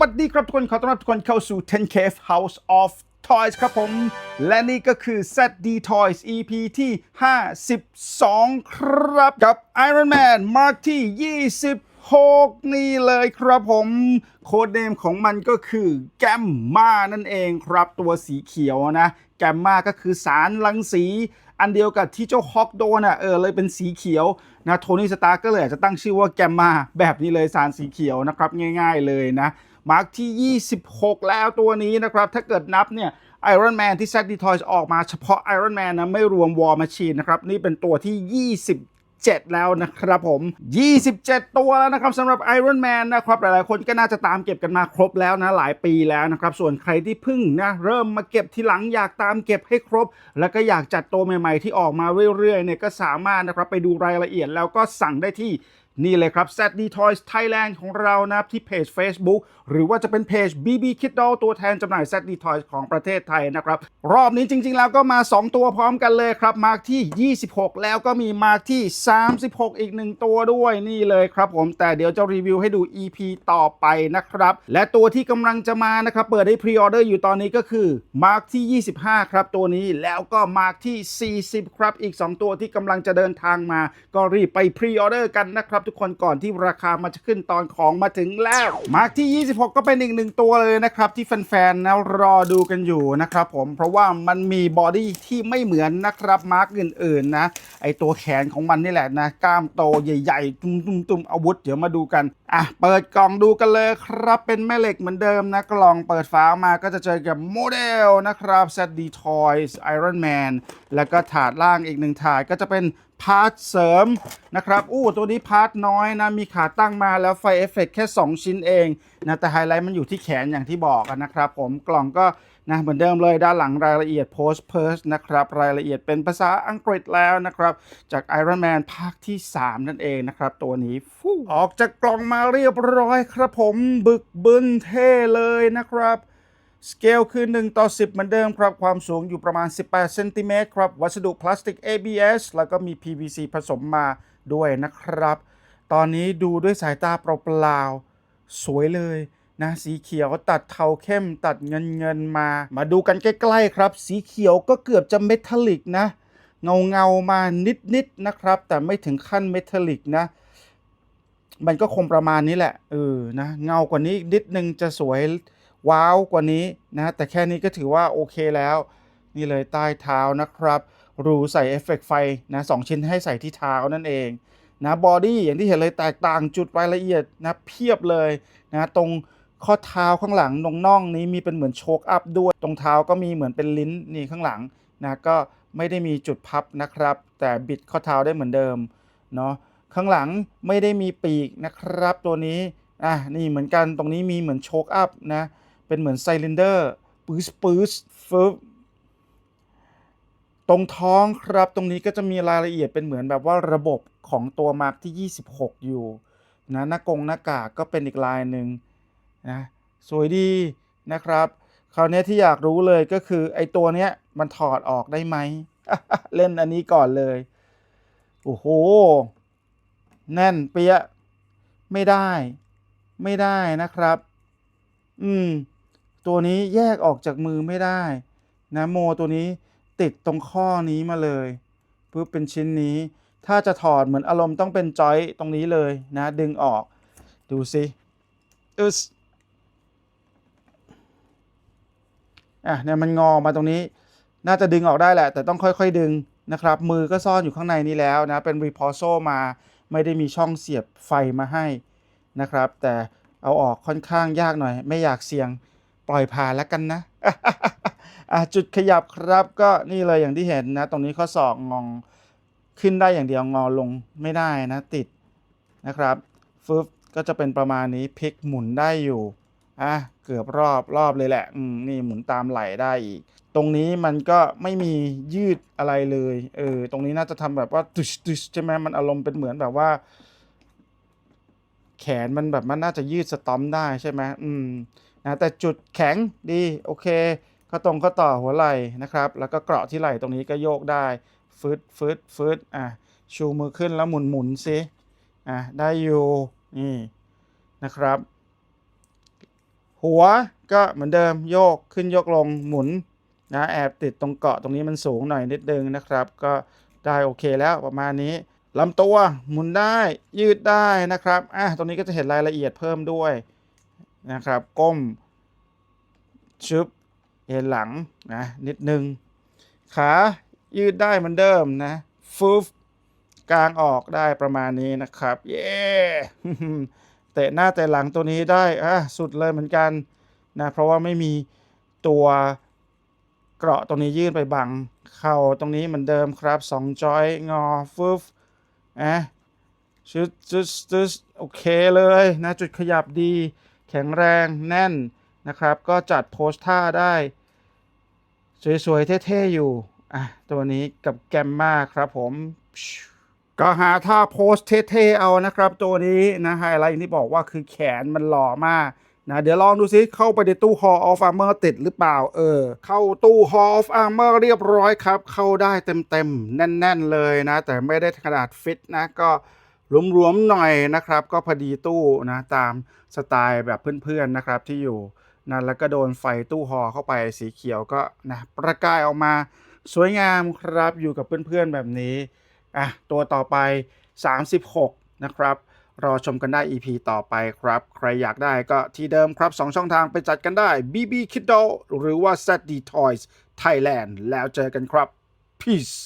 วัสดีครับทุกคน ขอต้อนรับทุกคนเข้าสู่ 10K House of Toys ครับผม และนี่ก็คือ ZD Toys EP ที่ 52 ครับ กับ Iron Man Mark ที่ 26 นี่เลยครับผม โค้ดเนมของมันก็คือแกมมานั่นเองครับตัวสีเขียวนะ แกมมาก็คือสารรังสี อันเดียวกับที่เจ้าฮอกโดนอะเออเลยเป็นสีเขียวนะโทนี่สตาร์ก็เลยอาจจะตั้งชื่อว่าแกมมาแบบนี้เลยสารสีเขียวนะครับง่าย ๆเลยนะ มาร์กที่ 26 แล้วตัวนี้นะครับ ถ้าเกิดนับเนี่ยไอรอนแมนที่ z d Toys ออกมาเฉพาะ Iron Man นะไม่รวม War Machine นะครับ นี่เป็นตัวที่27แล้วนะครับผม 27 ตัวแล้วนะครับสำหรับ Iron Man นะครับ หลายๆ คนก็น่าจะตามเก็บกันมาครบแล้วนะ หลายปีแล้วนะครับ ส่วนใครที่เพิ่งนะเริ่มมาเก็บทีหลังอยากตามเก็บให้ครบ แล้วก็อยากจัดตัวใหม่ ๆ ที่ออกมาเรื่อย ๆ เนี่ยก็สามารถนะครับไปดูรายละเอียดแล้วก็สั่งได้ที่ นี่เลยครับ ZD Toys Thailand ของเรานะครับ ที่เพจ Facebook หรือว่าจะเป็นเพจ BB Kid d o l ตัวแทนจำหน่าย ZD Toys ของประเทศไทยนะครับ รอบนี้จริง ๆ แล้วก็มา 2 ตัวพร้อมกันเลยครับ มาร์กที่ 26 แล้วก็มีมาร์กที่ 36 อีก 1 ตัวด้วยนี่เลยครับผมแต่เดี๋ยวจะรีวิวให้ดู EP ต่อไปนะครับ และตัวที่กำลังจะมานะครับเปิดให้พรีออเดอร์อยู่ตอนนี้ก็คือมาร์กที่ 25 ครับตัวนี้แล้วก็มาร์กที่ 40 ครับอีก 2 ตัวที่กำลังจะเดินทางมา ก็รีบไปพรีออเดอร์กันนะครับทุกคนก่อนที่ราคามันจะขึ้นตอนของมาถึงแล้ว มาร์กที่ 26 ก็เป็นอีกหนึ่งตัวเลยนะครับ ที่แฟนๆนะรอดูกันอยู่นะครับผมเพราะว่ามันมีบอดี้ที่ไม่เหมือนนะครับมาร์กอื่นๆนะไอตัวแขนของมันนี่แหละนะกล้ามโตใหญ่ๆ ตุ้มๆอาวุธเดี๋ยวมาดูกันอะเปิดกล่องดูกันเลยครับเป็นแม่เหล็กเหมือนเดิมนะกล่องเปิดฝามาก็จะเจอกับโมเดลนะครับ ZD Toys Iron Man แล้วก็ถาดล่างอีกหนึ่งถาดก็จะเป็น พาร์ทเสริมนะครับ อู้ตัวนี้พาร์ทน้อยนะ มีขาตั้งมาแล้วไฟเอฟเฟกต์แค่ 2 ชิ้นเองนะแต่ไฮไลท์มันอยู่ที่แขนอย่างที่บอกนะครับ ผมกล่องก็นะเหมือนเดิมเลยด้านหลังรายละเอียด post p e r s นะครับรายละเอียดเป็นภาษาอังกฤษแล้วนะครับ จาก Iron Man ภาคที่ 3 นั่นเองนะครับ ตัวนี้ฟูออกจากกล่องมาเรียบร้อยครับผมบึกบึนเท่เลยนะครับ สเกลคือ 1 ต่อ 10 เหมือนเดิมครับ ความสูงอยู่ประมาณ 18 เซนติเมตรครับ วัสดุพลาสติก ABS แล้วก็มี PVC ผสมมาด้วยนะครับ ตอนนี้ดูด้วยสายตาเปล่าๆ สวยเลยนะ สีเขียวตัดเทาเข้มตัดเงินเงินมา มาดูกันใกล้ๆครับ สีเขียวก็เกือบจะเมทัลลิกนะ เงาเงาๆมานิดๆนะครับ แต่ไม่ถึงขั้นเมทัลลิกนะ มันก็คงประมาณนี้แหละเออนะ เงากว่านี้นิดนึงจะสวย ว้าวกว่านี้นะแต่แค่นี้ก็ถือว่าโอเคแล้ว นี่เลยใต้เท้านะครับ รูใส่เอฟเฟกต์ไฟนะสองชิ้นให้ใส่ที่เท้านั่นเองนะบอดี้อย่างที่เห็นเลยแตกต่างจุดรายละเอียดนะเพียบเลยนะตรงข้อเท้าข้างหลังตรงน่องนี้มีเป็นเหมือนโชกอัพด้วย ตรงเท้าก็มีเหมือนเป็นลิ้นนี่ข้างหลังนะก็ไม่ได้มีจุดพับนะครับ แต่บิดข้อเท้าได้เหมือนเดิมเนาะข้างหลังไม่ได้มีปีกนะครับตัวนี้อะนี่เหมือนกันตรงนี้มีเหมือนโชกอัพนะ เป็นเหมือนไซลินเดอร์ปื๊สปื๊สฟึบตรงท้องครับตรงนี้ก็จะมีรายละเอียดเป็นเหมือนแบบว่าระบบของตัวมาร์กที่ 26 อยู่นะหน้ากงหน้ากากก็เป็นอีกลายหนึ่งนะสวยดีนะครับคราวนี้ที่อยากรู้เลยก็คือไอ้ตัวเนี้ยมันถอดออกได้ไหม เล่นอันนี้ก่อนเลย โอ้โห แน่นเปียไม่ได้ ไม่ได้นะครับ อืม ตัวนี้แยกออกจากมือไม่ได้นะโมตัวนี้ติดตรงข้อนี้มาเลยปุ๊บเป็นชิ้นนี้ ถ้าจะถอดเหมือนอารมณ์ต้องเป็นจอยตรงนี้เลยนะดึงออกดูสิอึสอะเนี่ยมันงอมาตรงนี้ น่าจะดึงออกได้แหละ แต่ต้องค่อยๆดึงนะครับ มือก็ซ่อนอยู่ข้างในนี้แล้วนะ เป็นรีพอร์โซมาไม่ได้มีช่องเสียบไฟมาให้นะครับ แต่เอาออกค่อนข้างยากหน่อย ไม่อยากเสี่ยง ปล่อยผ่านแล้วกันนะะจุดขยับครับก็นี่เลยอย่างที่เห็นนะ ตรงนี้ข้อศอกงองขึ้นได้อย่างเดียวงอลงไม่ได้นะติดนะครับฟึบก็จะเป็นประมาณนี้พลิกหมุนได้อยู่อะเกือบรอบรอบเลยแหละอืมนี่หมุนตามไหลได้อีก ตรงนี้มันก็ไม่มียืดอะไรเลยเออตรงนี้น่าจะทำแบบว่าตุชตุชใช่ไหมมันอารมณ์เป็นเหมือนแบบว่า แขนมันแบบมันน่าจะยืดสตอมได้ใช่ไหมอืม นะแต่จุดแข็งดีโอเคเข้าตรงเข้าต่อหัวไหล่นะครับ แล้วก็เกราะที่ไหล่ตรงนี้ก็โยกได้ฟืดฟืดฟืดอะชูมือขึ้นแล้วหมุนหมุนซิอะได้อยู่นี่นะครับ หัวก็เหมือนเดิมโยกขึ้นโยกลงหมุนนะแอบติดตรงเกาะตรงนี้มันสูงหน่อยนิดนึงนะครับ ก็ได้โอเคแล้วประมาณนี้ลำตัวหมุนได้ยืดได้นะครับอะตรงนี้ก็จะเห็นรายละเอียดเพิ่มด้วย นะครับ ก้มชึบเอ็นหลังนะนิดนึง ขายืดได้เหมือนเดิมนะฟูฟกลางออกได้ประมาณนี้นะครับ เย้เตะหน้าเตะหลังตัวนี้ได้อะสุดเลยเหมือนกันนะเพราะว่าไม่มีตัวเกราะตรงนี้ยื่นไปบัง เข่าตรงนี้เหมือนเดิมครับสองจอยงอฟูฟอะชุดชุดชุดโอเคเลยนะจุดขยับดี ข็งแรงแน่นนะครับ ก็จัดโพสท่าได้ สวย ๆ เท่ ๆ อยู่ อะ ตัวนี้กับแกมมาครับผม ก็หาท่าโพสเท่ๆเอานะครับ ตัวนี้นะไฮไลท์ที่บอกว่าคือแขนมันหล่อมากนะเดี๋ยวลองดูซิเข้าไปในตู้ Hall of Armor ติดหรือเปล่าเออ เข้าตู้ Hall of Armor เรียบร้อยครับ เข้าได้เต็มๆ แน่น ๆ เลยนะ แต่ไม่ได้ขนาดฟิตนะก็ รวมๆหน่อยนะครับ ก็พอดีตู้นะตามสไตล์แบบเพื่อนๆนะครับที่อยู่นะแล้วก็โดนไฟตู้หอเข้าไปสีเขียวก็นะประกายออกมาสวยงามครับอยู่กับเพื่อนๆแบบนี้อะตัวต่อไป 36 นะครับรอชมกันได้ EP ต่อไปครับ ใครอยากได้ก็ที่เดิมครับ 2 ช่องทางไปจัดกันได้ BB Kiddo หรือว่า ZD Toys Thailand แล้วเจอกันครับ Peace